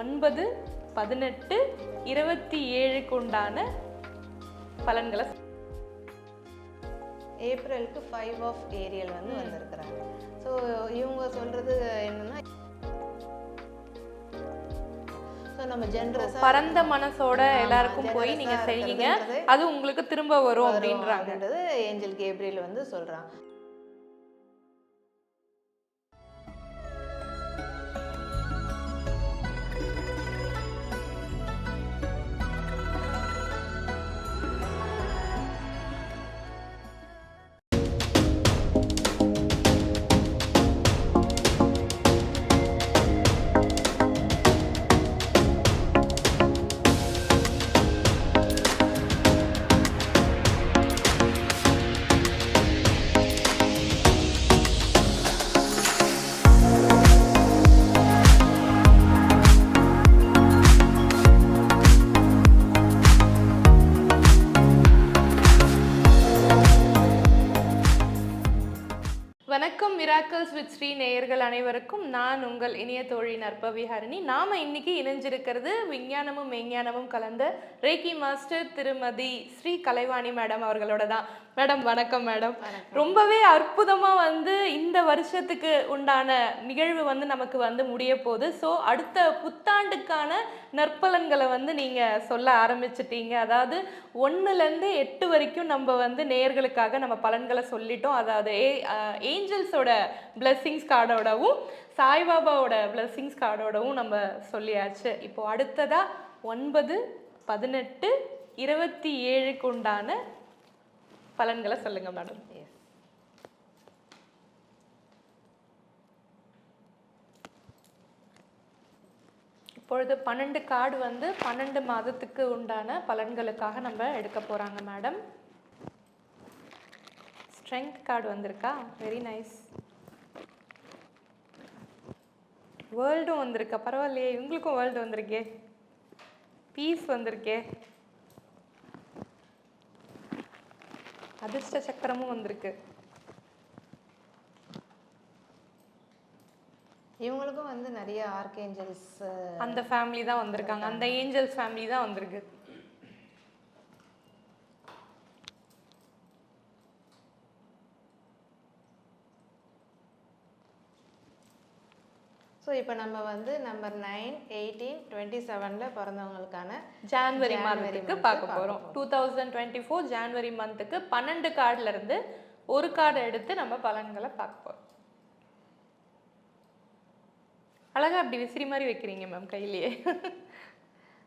ஒன்பது பதினெட்டு இருபத்தி ஏழுக்கு உண்டான பலன்களை ஏப்ரலுக்கு ஃபைவ் ஆஃப் ஏரியல் வந்து வந்திருக்கிறாங்க. ஸோ இவங்க சொல்றது என்னன்னா ஸோ நம்ம ஜென்ரஸாக பரந்த மனசோட எல்லாருக்கும் போய் நீங்க செய்யுங்க அது உங்களுக்கு திரும்ப வரும் அப்படின்றாங்க. அப்படின்றது ஏஞ்சல் கேப்ரியல் வந்து சொல்றாங்க மிராக்கல்ஸ் வித் ஸ்ரீ நேயர்கள் அனைவருக்கும் நான் உங்கள் இனிய தோழி நற்பவி ஹரிணி நாம இன்னைக்கு இணைஞ்சிருக்கிறது விஞ்ஞானமும் மெய்ஞானமும் கலந்த ரேக்கி மாஸ்டர் திருமதி ஸ்ரீ கலைவாணி மேடம் அவர்களோட தான். மேடம் வணக்கம் மேடம். ரொம்பவே அற்புதமா வந்து இந்த வருஷத்துக்கு உண்டான நிகழ்வு வந்து நமக்கு வந்து முடிய போகுது. ஸோ அடுத்த புத்தாண்டுக்கான நற்பலன்களை வந்து நீங்க சொல்ல ஆரம்பிச்சிட்டீங்க. அதாவது ஒன்னுலேருந்து எட்டு வரைக்கும் நம்ம வந்து நேயர்களுக்காக நம்ம பலன்களை சொல்லிட்டோம். அதாவது ஏஞ்சல்ஸோட பிளெஸ்ஸிங்ஸ் கார்டோடவும் சாய்பாபாவோட பிளெஸ்ஸிங்ஸ் கார்டோடவும் நம்ம சொல்லியாச்சு. இப்போ அடுத்ததா ஒன்பது பதினெட்டு இருபத்தி ஏழுக்கு உண்டான பலன்களை சொல்லுங்க மேடம் இப்பொழுது பன்னெண்டு கார்டு வந்து பன்னெண்டு மாதத்துக்கு உண்டான பலன்களுக்காக நம்ம எடுக்க போறாங்க மேடம் ஸ்ட்ரென்த் கார்டு வந்திருக்கா? வெரி நைஸ் வேர்ல்டும் வந்திருக்கா? பரவாயில்லையே. இவங்களுக்கும் வேர்ல்டு வந்திருக்கே. பீஸ் வந்திருக்கே. அதிர்ஷ்ட சக்கரமும் வந்திருக்கு. இவங்களுக்கும் வந்து நிறைய ஆர்கேஞ்சல்ஸ் அந்த ஃபேமிலி தான் வந்திருக்காங்க. அந்த ஏஞ்சல்ஸ் ஃபேமிலி தான் வந்திருக்கு. ஸோ இப்போ நம்ம வந்து நம்பர் நைன் எயிட்டீன் டுவெண்ட்டி செவனில் பிறந்தவங்களுக்கான ஜான்வரி மாதத்துக்கு பார்க்க போறோம். Two thousand twenty four January மந்த்துக்கு பன்னெண்டு கார்டுல இருந்து ஒரு கார்டு எடுத்து நம்ம பலன்களை பார்க்க போறோம். அழகா அப்படி விசிறி மாதிரி வைக்கிறீங்க மேம் கையிலேயே.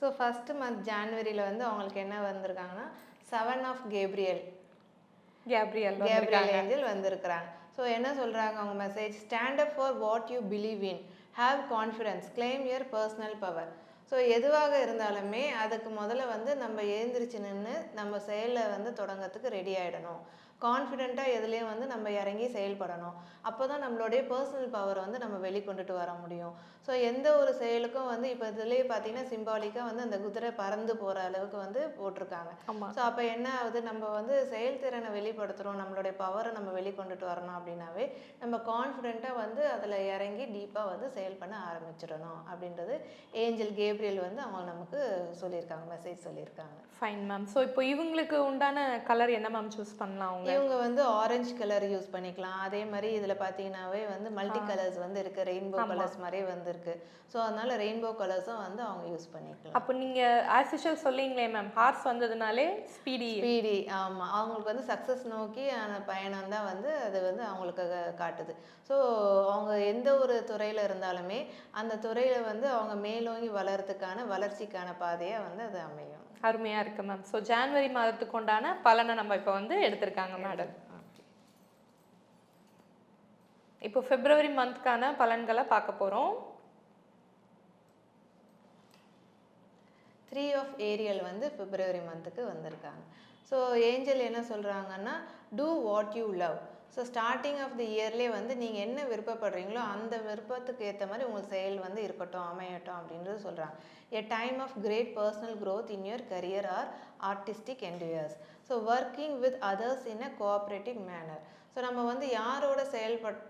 ஸோ ஃபஸ்ட்டு மந்த் ஜான்வரியில் வந்து அவங்களுக்கு என்ன வந்திருக்காங்கன்னா seven of Gabriel Gabriel Gabriel angel வந்திருக்கிறாங்க. ஸோ என்ன சொல்கிறாங்க அவங்க message stand up for what you believe in have confidence claim your personal power so எதுவாக இருந்தாலுமே அதுக்கு முதல்ல வந்து நம்ம எழுந்திரிச்சு நின்று நம்ம செயலில் வந்து தொடங்கிறதுக்கு ரெடி ஆகிடணும் கான்ஃபிடெண்ட்டாக எதுலேயும் வந்து நம்ம இறங்கி செயல்படணும். அப்போ தான் நம்மளுடைய பர்சனல் பவர் வந்து நம்ம வெளிக்கொண்டுட்டு வர முடியும். ஸோ எந்த ஒரு செயலுக்கும் வந்து இப்போ இதுலேயே பார்த்தீங்கன்னா சிம்பாலிக்காக வந்து அந்த குதிரை பறந்து போகிற அளவுக்கு வந்து போட்டிருக்காங்க. ஸோ அப்போ என்ன ஆகுது? நம்ம வந்து செயல்திறனை வெளிப்படுத்துகிறோம் நம்மளுடைய பவரை நம்ம வெளிக்கொண்டுட்டு வரணும் அப்படின்னாவே நம்ம கான்ஃபிடெண்ட்டாக வந்து அதில் இறங்கி டீப்பாக வந்து செயல் பண்ண ஆரம்பிச்சிடணும் அப்படின்றது ஏஞ்சல் கேப்ரியல் வந்து அவங்க நமக்கு சொல்லியிருக்காங்க மெசேஜ் சொல்லியிருக்காங்க. ஃபைன் மேம் ஸோ இப்போ இவங்களுக்கு உண்டான கலர் என்ன மேம் சூஸ் பண்ணலாம் அவங்க? இவங்க வந்து ஆரஞ்சு கலர் யூஸ் பண்ணிக்கலாம். அதே மாதிரி இதில் பார்த்தீங்கன்னாவே வந்து மல்டி கலர்ஸ் வந்து இருக்கு. ரெயின்போ கலர்ஸ் மாதிரியே வந்திருக்கு. ஸோ அதனால ரெயின்போ கலர்ஸும் வந்து அவங்க யூஸ் பண்ணிக்கலாம். அப்போ நீங்க ஆஸ் யூஷுவல் சொல்லிங்களே மேம் ஹார்ஸ் வந்ததுனாலே ஸ்பீடி ஸ்பீடி ஆமாம் அவங்களுக்கு வந்து சக்ஸஸ் நோக்கி ஆன பயணம் தான் வந்து அது வந்து அவங்களுக்கு காட்டுது. ஸோ அவங்க எந்த ஒரு துறையில் இருந்தாலுமே அந்த துறையில் வந்து அவங்க மேலோங்கி வளர்றதுக்கான வளர்ச்சிக்கான பாதையாக வந்து அது அமையும். அருமையா இருக்கு மேம் ஸோ ஜான்வரி மாதத்துக்கு உண்டான பலனை நம்ம இப்போ வந்து எடுத்திருக்காங்க மேடம் இப்போ பிப்ரவரி மந்த்க்கான பலன்களை பார்க்க போறோம். த்ரீ ஆஃப் ஏரியல் வந்து பிப்ரவரி மந்த்துக்கு வந்திருக்காங்க. ஸோ ஏஞ்சல் என்ன சொல்கிறாங்கன்னா do what you love so starting of the இயர்லேயே வந்து நீங்கள் என்ன விருப்பப்படுறீங்களோ அந்த விருப்பத்துக்கு ஏற்ற மாதிரி உங்கள் செயல் வந்து இருக்கட்டும் அமையட்டும் அப்படின்றது சொல்கிறாங்க a time of great personal growth in your career or artistic endeavors. So working with others in a cooperative manner so நம்ம வந்து யாரோட செயல்பட்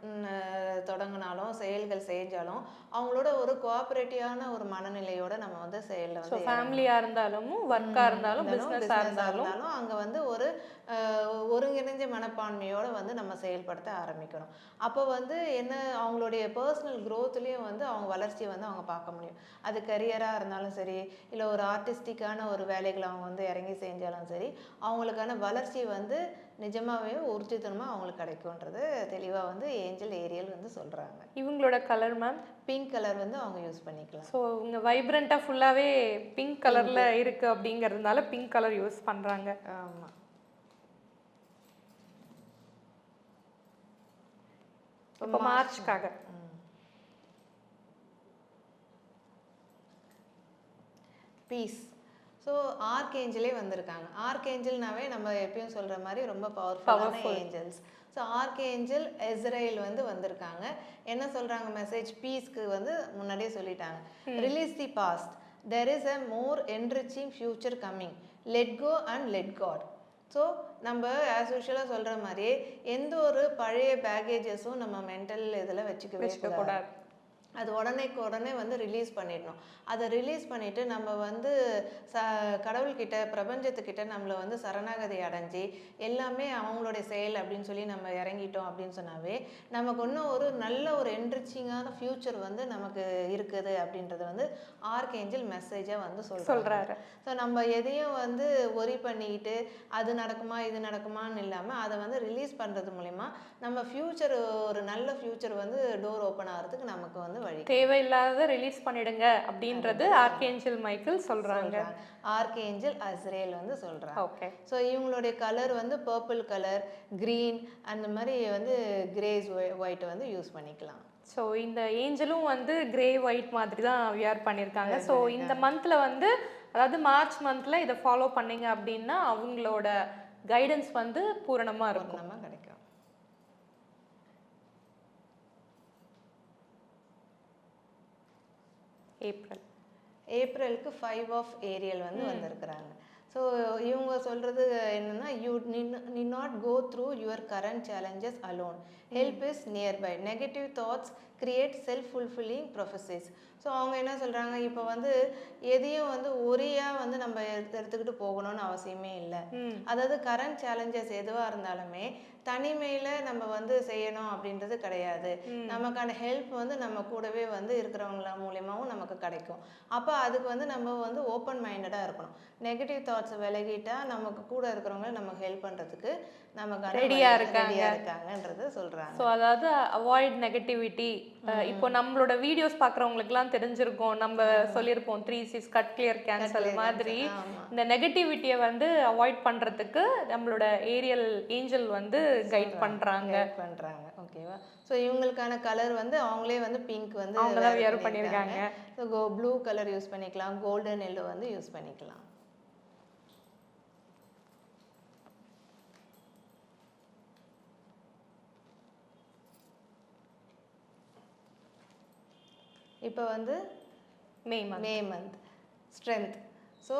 தொடங்கினாலும் செயல்கள் செஞ்சாலும் அவங்களோட ஒரு கோஆப்ரேட்டிவான ஒரு மனநிலையோட நம்ம வந்து செயலில் வந்து ஃபேமிலியாக இருந்தாலும் ஒர்க்காக இருந்தாலும் பிஸ்னஸாக இருந்தாலும் அங்க வந்து ஒரு ஒருங்கிணைஞ்ச மனப்பான்மையோட வந்து நம்ம செயல்படுத்த ஆரம்பிக்கணும். அப்போ வந்து என்ன அவங்களுடைய பர்சனல் க்ரோத்லேயும் வந்து அவங்க வளர்ச்சியை வந்து அவங்க பார்க்க முடியும். அது கரியராக இருந்தாலும் சரி இல்லை ஒரு ஆர்டிஸ்டிக்கான ஒரு வேலைகளை அவங்க வந்து இறங்கி செஞ்சாலும் சரி அவங்களுக்கான வளர்ச்சி வந்து நிஜமாவே ஊர்ஜிதனமாக அவங்களுக்கு கிடைக்கும்ன்றது தெளிவாக வந்து ஏஞ்சல் ஏரியல் வந்து சொல்கிறாங்க இவங்களோட கலர் மேம் பிங்க் கலர் வந்து அவங்க யூஸ் பண்ணிக்கலாம். ஸோ இவங்க வைப்ரண்ட்டாக ஃபுல்லாகவே பிங்க் கலரில் இருக்குது அப்படிங்கிறதுனால பிங்க் கலர் யூஸ் பண்ணுறாங்க ஆமாம் இப்போ மார்ச்க்காக பீஸ் ஸோ ஆர்கேஞ்சலே வந்திருக்காங்க. ஆர்கேஞ்சல்னாவே நம்ம எப்பயும் சொல்கிற மாதிரி ரொம்ப பவர்ஃபுல்லான ஏஞ்சல்ஸ் ஸோ ஆர்கேஞ்சல் எஸ்ரேல் வந்து வந்திருக்காங்க. என்ன சொல்கிறாங்க மெசேஜ் பீஸ்க்கு வந்து முன்னாடியே சொல்லிட்டாங்க. Release the past there is a more enriching future coming let go and let God so நம்ம ஆஸ் யூஷுவலாக சொல்கிற மாதிரியே எந்த ஒரு பழைய பேகேஜஸும் நம்ம மென்டல் இதில் வச்சுக்கவே கூடாது கூடாது. அது உடனேக்கு உடனே வந்து ரிலீஸ் பண்ணிடணும். அதை ரிலீஸ் பண்ணிட்டு நம்ம வந்து ச கடவுள்கிட்ட பிரபஞ்சத்துக்கிட்ட நம்மளை வந்து சரணாகதி அடைஞ்சு எல்லாமே அவங்களுடைய செயல் அப்படின்னு சொல்லி நம்ம இறங்கிட்டோம் அப்படின்னு சொன்னாவே நமக்கு இன்னும் ஒரு நல்ல ஒரு என்ரிச்சிங்கான ஃப்யூச்சர் வந்து நமக்கு இருக்குது அப்படின்றத வந்து ஆர்கேஞ்சல் மெசேஜாக வந்து சொல்கிறாங்க சொல்கிறாரு ஸோ நம்ம எதையும் வந்து ஒரி பண்ணிக்கிட்டு அது நடக்குமா இது நடக்குமான்னு இல்லாமல் அதை வந்து ரிலீஸ் பண்ணுறது மூலிமா நம்ம ஃப்யூச்சர் ஒரு நல்ல ஃப்யூச்சர் வந்து டோர் ஓப்பன் ஆகிறதுக்கு நமக்கு வந்து வழி. தேவையில்லாத ரிலீஸ் பண்ணிடுங்க அப்படின்றது ஆர்கேஞ்சல் மைக்கேல் சொல்கிறாங்க ஆர்கேஞ்சல் அஸ்ரேல் வந்து சொல்கிறாங்க ஓகே ஸோ இவங்களுடைய கலர் வந்து பர்பிள் கலர் க்ரீன் அந்த மாதிரி வந்து கிரேஸ் ஒயிட் வந்து யூஸ் பண்ணிக்கலாம். ஸோ இந்த ஏஞ்சலும் வந்து கிரே ஒயிட் மாதிரி தான் வியர் பண்ணியிருக்காங்க ஸோ இந்த மந்தில் வந்து அதாவது மார்ச் மந்தில் இதை ஃபாலோ பண்ணீங்க அப்படின்னா அவங்களோட கைடன்ஸ் வந்து பூரணமாக இருக்கும். நம்ம கிடைக்கும். ஏப்ரல் ஏப்ரலுக்கு ஃபைவ் ஆஃப் ஏரியல் வந்து வந்திருக்கிறாங்க. ஸோ இவங்க சொல்கிறது என்னன்னா you need not go through your current challenges alone help is nearby negative thoughts create self fulfilling prophecies so அவங்க என்ன சொல்கிறாங்க இப்போ வந்து எதையும் வந்து ஒரியாக வந்து நம்ம எடுத்து- எடுத்துக்கிட்டு போகணும்னு அவசியமே இல்லை. அதாவது கரண்ட் சேலஞ்சஸ் எதுவாக இருந்தாலுமே தனிமையில் நம்ம வந்து செய்யணும் அப்படின்றது கிடையாது. நமக்கான ஹெல்ப் வந்து நம்ம கூடவே வந்து இருக்கிறவங்கள மூலியமாவும் நமக்கு கிடைக்கும். அப்போ அதுக்கு வந்து நம்ம வந்து ஓப்பன் மைண்டடாக இருக்கணும். நெகட்டிவ் தாட்ஸை விலகிட்டா நமக்கு கூட இருக்கிறவங்க நமக்கு ஹெல்ப் பண்ணுறதுக்கு நமக்கு ஆ இருக்காங்க. இருக்காங்கன்றது சொல்கிறாங்க ஸோ அதாவது அவாய்ட் நெகட்டிவிட்டி இப்போ நம்மளோட வீடியோஸ் பார்க்குறவங்களுக்குலாம் தெரிஞ்சிருக்கும். நம்ம சொல்லியிருப்போம் three six cut clear cancel மாதிரி. இந்த நெகட்டிவிட்டியை வந்து அவாய்ட் பண்ணுறதுக்கு நம்மளோட ஏரியல் ஏஞ்சல் வந்து கைட் பண்ணுறாங்க ஹெல்ப் பண்ணுறாங்க ஓகேவா ஸோ இவங்களுக்கான கலர் வந்து அவங்களே வந்து பிங்க் வந்து அவங்க தான் wear பண்ணியிருக்காங்க. ஸோ ப்ளூ கலர் யூஸ் பண்ணிக்கலாம். கோல்டன் எல்லோ வந்து யூஸ் பண்ணிக்கலாம். இப்போ வந்து May month May month strength so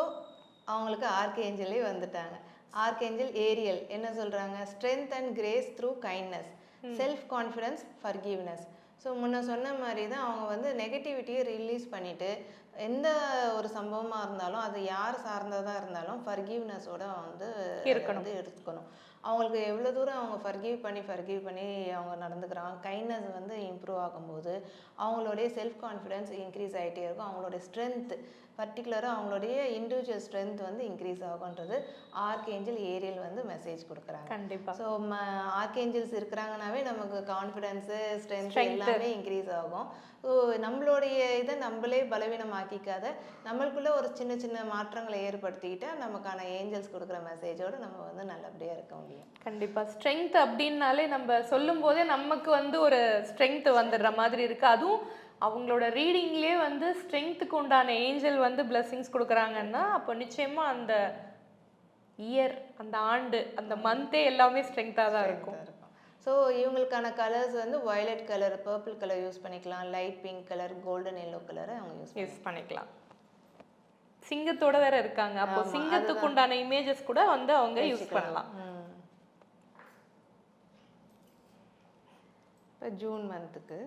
அவங்களுக்கு ஆர்கேஞ்சலே வந்துட்டாங்க. ஆர்கேஞ்சல் ஏரியல் என்ன சொல்கிறாங்க strength and grace through kindness self confidence forgiveness so முன்ன சொன்ன மாதிரி தான் அவங்க வந்து நெகட்டிவிட்டியை ரிலீஸ் பண்ணிவிட்டு எந்த ஒரு சம்பவமாக இருந்தாலும் அது யார் சார்ந்ததாக இருந்தாலும் ஃபர்கிவ்னஸோட வந்து இருக்கணும். வந்து எடுத்துக்கணும். அவங்களுக்கு எவ்வளோ தூரம் அவங்க ஃபர்கிவ் பண்ணி ஃபர்கிவ் பண்ணி அவங்க நடந்துக்கிறாங்க கைண்ட்னஸ் வந்து இம்ப்ரூவ் ஆகும்போது அவங்களுடைய செல்ஃப் கான்ஃபிடென்ஸ் இன்க்ரீஸ் ஆகிட்டே இருக்கும். அவங்களுடைய ஸ்ட்ரென்த் பர்டிகுலராக அவங்களுடைய இண்டிவிஜுவல் ஸ்ட்ரென்த் வந்து இன்க்ரீஸ் ஆகுன்றது ஆர்கேஞ்சல் ஏரியல் வந்து மெசேஜ் கொடுக்குறாங்க. கண்டிப்பா. ஸோ ஆர்கேஞ்சல்ஸ் இருக்கிறாங்கனாவே நமக்கு கான்ஃபிடென்ஸு ஸ்ட்ரென்த். எல்லாமே இன்க்ரீஸ் ஆகும். ஸோ நம்மளுடைய இதை நம்மளே பலவீனமாக்கிக்காத நம்மளுக்குள்ள ஒரு சின்ன சின்ன மாற்றங்களை ஏற்படுத்திக்கிட்டா நமக்கான ஏஞ்சல்ஸ் கொடுக்குற மெசேஜோடு நம்ம வந்து நல்லபடியாக இருக்க முடியும். கண்டிப்பா. ஸ்ட்ரென்த் அப்படின்னாலே நம்ம சொல்லும் போதே நமக்கு வந்து ஒரு ஸ்ட்ரென்த் வந்துடுற மாதிரி இருக்கு. அதுவும் அவங்களோட ரீடிங்லேயே வந்து ஸ்ட்ரென்த்துக்கு உண்டான ஏஞ்சல் வந்து பிளெஸிங்ஸ் கொடுக்குறாங்கன்னா அப்போ நிச்சயமா அந்த இயர் அந்த ஆண்டு அந்த மந்தே எல்லாமே ஸ்ட்ரென்த்தாக தான் இருக்கும். ஸோ இவங்களுக்கான கலர்ஸ் வந்து violet colour purple colour use பண்ணிக்கலாம். Light pink colour golden yellow கலரை அவங்க யூஸ் யூஸ் பண்ணிக்கலாம். சிங்கத்தோட வேற இருக்காங்க. அப்போ சிங்கத்துக்கு உண்டான இமேஜஸ் கூட வந்து அவங்க யூஸ் பண்ணலாம். இப்போ ஜூன் மந்த்துக்கு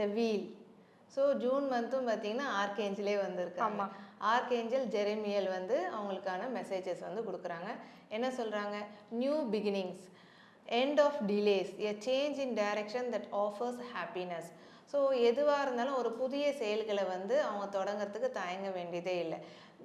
த வீல் ஸோ ஜூன் மந்த்தும் பார்த்தீங்கன்னா ஆர்கேஞ்சலே வந்திருக்காங்க. ஆர்கேஞ்சல் ஜெரெமியல் வந்து அவங்களுக்கான மெசேஜஸ் வந்து கொடுக்குறாங்க. என்ன சொல்கிறாங்க new beginnings end of delays a change in direction that offers happiness so எதுவாக இருந்தாலும் ஒரு புதிய செயல்களை வந்து அவங்க தொடங்குறதுக்கு தயங்க வேண்டியதே இல்லை.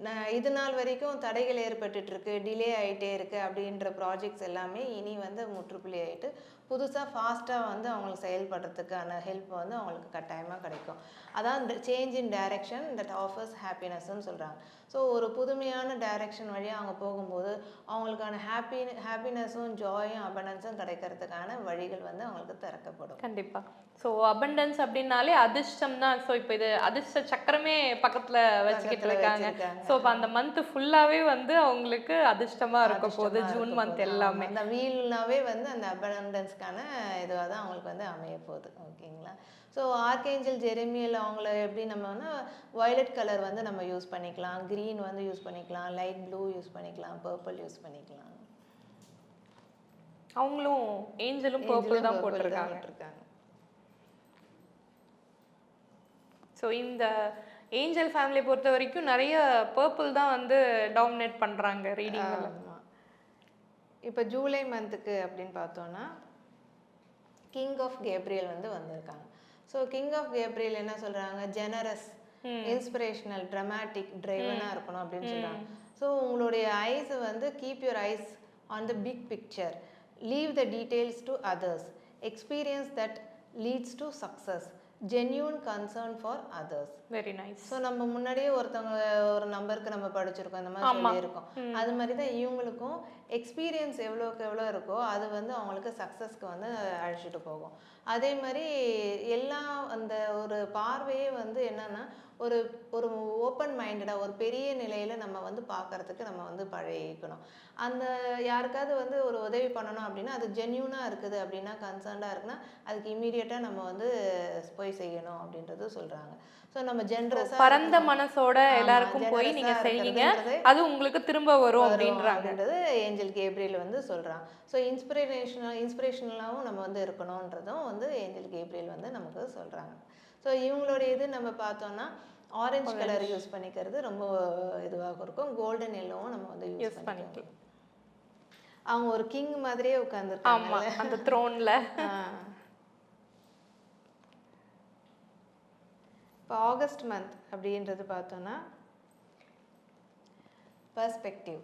நான் இது நாள் வரைக்கும் தடைகள் ஏற்பட்டுட்டு இருக்கு டிலே ஆகிட்டே இருக்கு அப்படின்ற ப்ராஜெக்ட்ஸ் எல்லாமே இனி வந்து முற்றுப்புள்ளி ஆகிட்டு புதுசாக ஃபாஸ்ட்டாக வந்து அவங்களுக்கு செயல்படுறதுக்கான ஹெல்ப் வந்து அவங்களுக்கு கட்டாயமாக கிடைக்கும். அதான் change in direction that offers ஹாப்பினஸ்ன்னு சொல்கிறாங்க ஸோ ஒரு புதுமையான டைரக்ஷன் வழியாக அவங்க போகும்போது அவங்களுக்கான ஹாப்பி ஹாப்பினஸும் ஜாயும் அபண்டன்ஸும் கிடைக்கிறதுக்கான வழிகள் வந்து அவங்களுக்கு திறக்கப்படும். கண்டிப்பா. ஸோ அபண்டன்ஸ் அப்படின்னாலே அதிர்ஷ்டம் தான் ஸோ இப்போ இது அதிர்ஷ்ட சக்கரமே பக்கத்துல வச்சுக்கிட்டு இருக்காங்க. ஸோ இப்போ அந்த மந்த் ஃபுல்லாவே வந்து அவங்களுக்கு அதிர்ஷ்டமா இருக்க போகுது. June month. எல்லாமே. அந்த வீல்னாவே வந்து அந்த அபண்டன்ஸ்க்கான இதுவாக தான் அவங்களுக்கு வந்து அமைய போகுது. ஓகேங்களா? ஸோ ஆர்கேஞ்சல் ஜெரெமியல் அவங்கள எப்படி நம்மனா வயலட் கலர் வந்து நம்ம யூஸ் பண்ணிக்கலாம் க்ரீன் வந்து யூஸ் பண்ணிக்கலாம் லைட் ப்ளூ யூஸ் பண்ணிக்கலாம் பர்பிள் யூஸ் பண்ணிக்கலாம். அவங்களும் ஏஞ்சலும் பர்பிள் தான் போட்டிருக்காங்க. ஸோ இந்த ஏஞ்சல் ஃபேமிலி பொறுத்த வரைக்கும் நிறைய பர்பிள் தான் வந்து டாமினேட் பண்றாங்க ரீடிங்கில். இப்போ ஜூலை மந்த்துக்கு அப்படின்னு பார்த்தோன்னா கிங் ஆஃப் கேப்ரியல் வந்து வந்திருக்காங்க. ஸோ கிங் ஆஃப் கேப்ரியல் என்ன சொல்றாங்க? ஜெனரஸ் இன்ஸ்பிரேஷனல் ட்ரமாட்டிக் ட்ரைவனாக இருக்கணும் அப்படின்னு சொல்றாங்க. ஸோ உங்களுடைய ஐஸ் வந்து keep your eyes on the big picture leave the details to others experience that leads to success genuine concern for others very nice so நம்ம முன்னாடியே ஒருத்தவங்க ஒரு நம்பருக்கு நம்ம படிச்சிருக்கோம் இந்த மாதிரி சொல்லியிருக்கோம். அது மாதிரி தான் இவங்களுக்கும் எக்ஸ்பீரியன்ஸ் எவ்வளோக்கு எவ்வளோ இருக்கோ அது வந்து அவங்களுக்கு சக்ஸஸ்க்கு வந்து அழைச்சிட்டு போகும். அதே மாதிரி எல்லாம் அந்த ஒரு பார்வையே வந்து என்னன்னா ஒரு ஒரு ஓப்பன் மைண்டடாக ஒரு பெரிய நிலையில் நம்ம வந்து பார்க்கறதுக்கு நம்ம வந்து பழகிக்கணும். அந்த யாருக்காவது வந்து ஒரு உதவி பண்ணணும் அப்படின்னா அது ஜென்யூனாக இருக்குது அப்படின்னா கன்சர்ன்டாக இருக்குன்னா அதுக்கு இமீடியட்டாக நம்ம வந்து போய் செய்யணும் அப்படின்றது சொல்கிறாங்க ஸோ நம்ம ஜென்ரஸாக பரந்த மனசோட எல்லாருக்கும் போய் நீங்க செய்யுங்க அது உங்களுக்கு திரும்ப வரும் அப்படின்றது ஏஞ்சல் கேப்ரியல் வந்து சொல்றான். ஸோ இன்ஸ்பிரேஷனல் இன்ஸ்பிரேஷனலாகவும் நம்ம வந்து இருக்கணுன்றதும் வந்து ஏஞ்சல் கேப்ரியல் வந்து நமக்கு சொல்றாங்க. ஸோ இவங்களுடைய இது நம்ம பார்த்தோம்னா ஆரஞ்சு கலர் யூஸ் பண்ணிக்கிறது ரொம்ப இதுவாக இருக்கும். கோல்டன் எல்லோவும் நம்ம வந்து யூஸ் பண்ணிக்கலாம். அவங்க ஒரு கிங் மாதிரியே உட்காந்துருக்காங்க அந்த த்ரோன்ல இப்போ ஆகஸ்ட் மந்த் அப்படின்றது பார்த்தோன்னா பர்ஸ்பெக்டிவ்